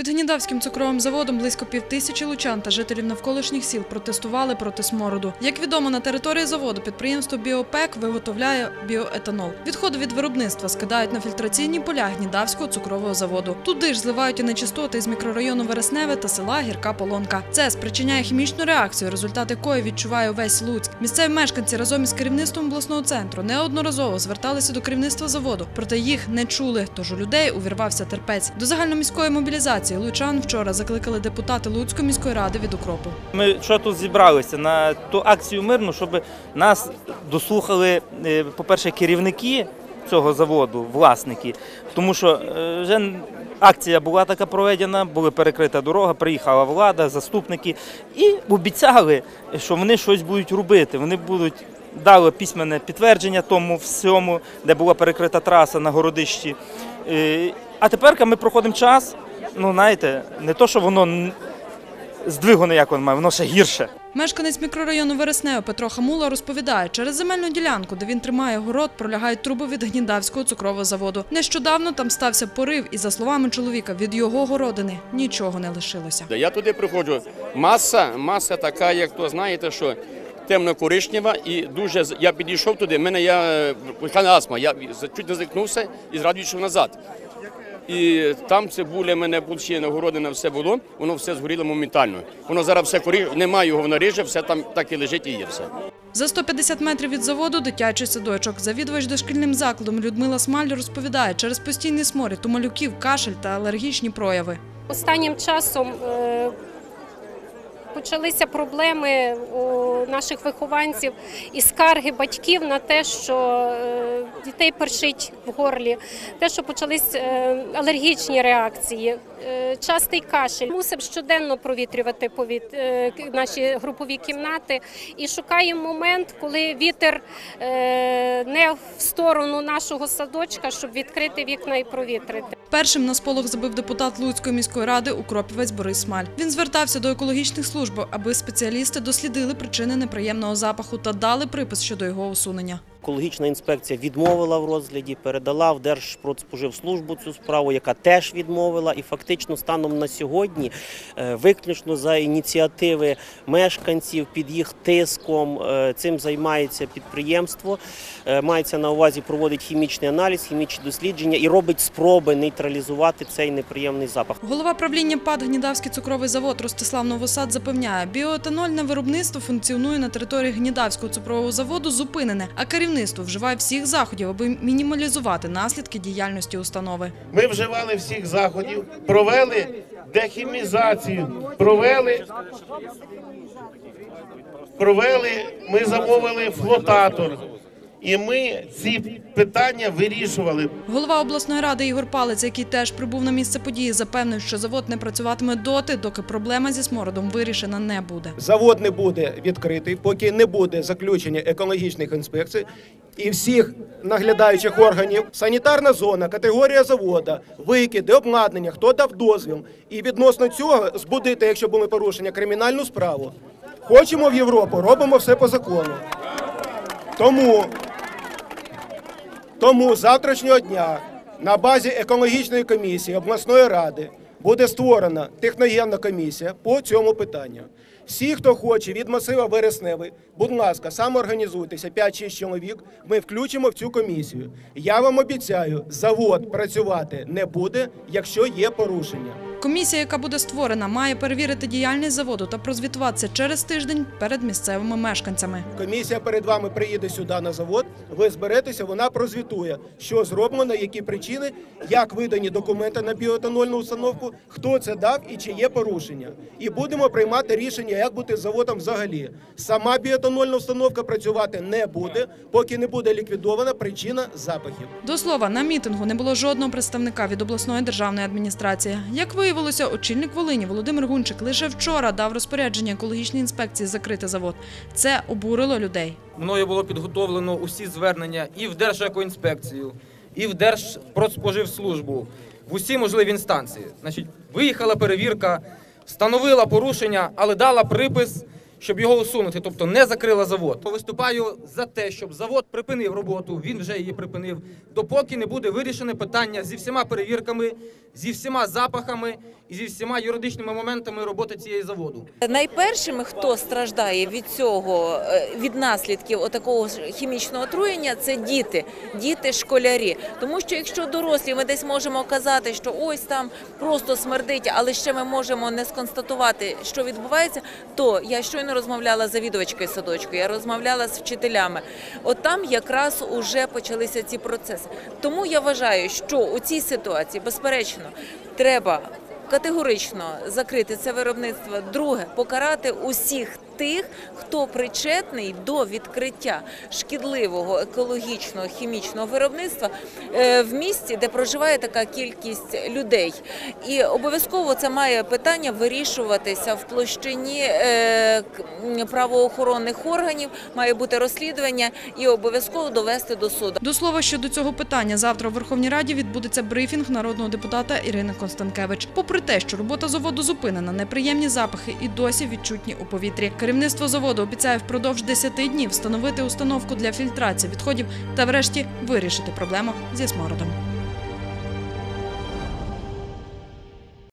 Під Гнідавським цукровим заводом близько півтисячі лучан та жителів навколишніх сіл протестували проти смороду. Як відомо, на території заводу підприємство Біопек виготовляє біоетанол. Відходи від виробництва скидають на фільтраційні поля Гнідавського цукрового заводу. Туди ж зливають і нечистоти із мікрорайону Вересневе та села Гірка Полонка. Це спричиняє хімічну реакцію, результат якої відчуває увесь Луцьк. Місцеві мешканці разом із керівництвом обласного центру неодноразово зверталися до керівництва заводу, проте їх не чули. Тож у людей увірвався терпець. До загальноміської мобілізації лучан вчора закликали депутати Луцької міської ради від укропу. Ми що тут зібралися на ту акцію мирну, щоб нас дослухали, е, по-перше, керівники цього заводу, власники, тому що е, вже акція була така проведена, була перекрита дорога, приїхала влада, заступники і обіцяли, що вони щось будуть робити. Вони будуть дали письменне підтвердження тому всьому, де була перекрита траса на городищі. Е, А тепер ми проходимо час. Ну, знаєте, не то, що воно здвигу як воно має, воно ще гірше. Мешканець мікрорайону Вереснео Петро Хамула розповідає, через земельну ділянку, де він тримає город, пролягають труби від Гнідавського цукрового заводу. Нещодавно там стався порив, і за словами чоловіка, від його городини нічого не лишилося. Да, Я туди приходжу. Маса, маса така, як то знаєте, що темно-коричнева і дуже з- я підійшов туди. в мене я е, астма. Я за- чуть не зникнувся і йшов назад. І там цибуля, в мене бульшина, городина, все було, воно все згоріло моментально. Воно зараз все корі, немає його, воно риже, все там так і лежить і є все. За 150 метрів від заводу дитячий садочок. Завідувач дошкільним закладом Людмила Смаль розповідає, через постійний сморід у малюків кашель та алергічні прояви. Останнім часом е, почалися проблеми у наших вихованців і скарги батьків на те, що е, дітей першить в горлі, те, що почались е, алергічні реакції, е, частий кашель. Мусимо щоденно провітрювати повіт, наші групові кімнати і шукаємо момент, коли вітер не в сторону нашого садочка, щоб відкрити вікна і провітрити. Першим на сполох забив депутат Луцької міської ради Укропівець Борис Смаль. Він звертався до екологічних служб, аби спеціалісти дослідили причини неприємного запаху та дали припис щодо його усунення. Екологічна інспекція відмовила в розгляді, передала в Держпродспоживслужбу цю справу, яка теж відмовила. І фактично станом на сьогодні, е, виключно за ініціативи мешканців під їх тиском, е, цим займається підприємство. Е, Мається на увазі проводить хімічний аналіз, хімічні дослідження і робить спроби нейтралізувати цей неприємний запах. Голова правління ПАД Гнідавський цукровий завод Ростислав Новосад запевняє, біоетанольне виробництво функціонує на території Гнідавського цукрового заводу зупинене, а керівництво вживає всіх заходів, аби мінімалізувати наслідки діяльності установи. Ми вживали всіх заходів, провели дехімізацію, провели, провели, ми замовили флотатор. І ми ці питання вирішували. Голова обласної ради Ігор Палець, який теж прибув на місце події, запевнив, що завод не працюватиме доти, доки проблема зі смородом вирішена не буде. Завод не буде відкритий, поки не буде заключення екологічних інспекцій і всіх наглядаючих органів. Санітарна зона, категорія завода, викиди, обладнання, хто дав дозвіл. І відносно цього збудити, якщо були порушення, кримінальну справу. Хочемо в Європу, робимо все по закону. Тому, тому завтрашнього дня на базі екологічної комісії обласної ради буде створена техногенна комісія по цьому питанню. Всі, хто хоче від масива Вересневий, будь ласка, самоорганізуйтеся 5-6 чоловік. Ми включимо в цю комісію. Я вам обіцяю, завод працювати не буде, якщо є порушення. Комісія, яка буде створена, має перевірити діяльність заводу та прозвітуватися через тиждень перед місцевими мешканцями. Комісія перед вами приїде сюди на завод. Ви зберетеся, вона прозвітує, що зроблено, які причини, як видані документи на біоетанольну установку, хто це дав і чи є порушення. І будемо приймати рішення, як бути з заводом взагалі. Сама біоетанольна установка працювати не буде, поки не буде ліквідована причина запахів. До слова, на мітингу не було жодного представника від обласної державної адміністрації. Як виявилося, очільник Волині Володимир Гунчик лише вчора дав розпорядження екологічній інспекції закрити завод. Це обурило людей. Мною було підготовлено усі звернення і в Держекоінспекцію, і в Держпродспоживслужбу, в усі можливі інстанції. Значить, виїхала перевірка, встановила порушення, але дала припис, щоб його усунути, тобто не закрила завод. Виступаю за те, щоб завод припинив роботу. Він вже її припинив, допоки не буде вирішене питання зі всіма перевірками, зі всіма запахами і зі всіма юридичними моментами роботи цієї заводу. Найпершими, хто страждає від цього, е, від наслідків отакого хімічного отруєння, це діти, діти, школярі. Тому що якщо дорослі, ми десь можемо казати, що ось там просто смердить, але ще ми можемо не сконстатувати, що відбувається, то я щойно розмовляла з завідувачкою садочку, я розмовляла з вчителями. От там якраз уже почалися ці процеси. Тому я вважаю, що у цій ситуації, безперечно, треба категорично закрити це виробництво. Друге, покарати усіх тих, хто причетний до відкриття шкідливого екологічного хімічного виробництва е, в місті, де проживає така кількість людей. І обов'язково це має питання вирішуватися в площині е, правоохоронних органів, має бути розслідування і обов'язково довести до суду. До слова, щодо цього питання завтра в Верховній Раді відбудеться брифінг народного депутата Ірини Констанкевич. Попри те, що робота заводу зупинена, неприємні запахи і досі відчутні у повітрі. Керівництво заводу обіцяє впродовж 10 днів встановити установку для фільтрації відходів та, врешті, вирішити проблему зі смородом.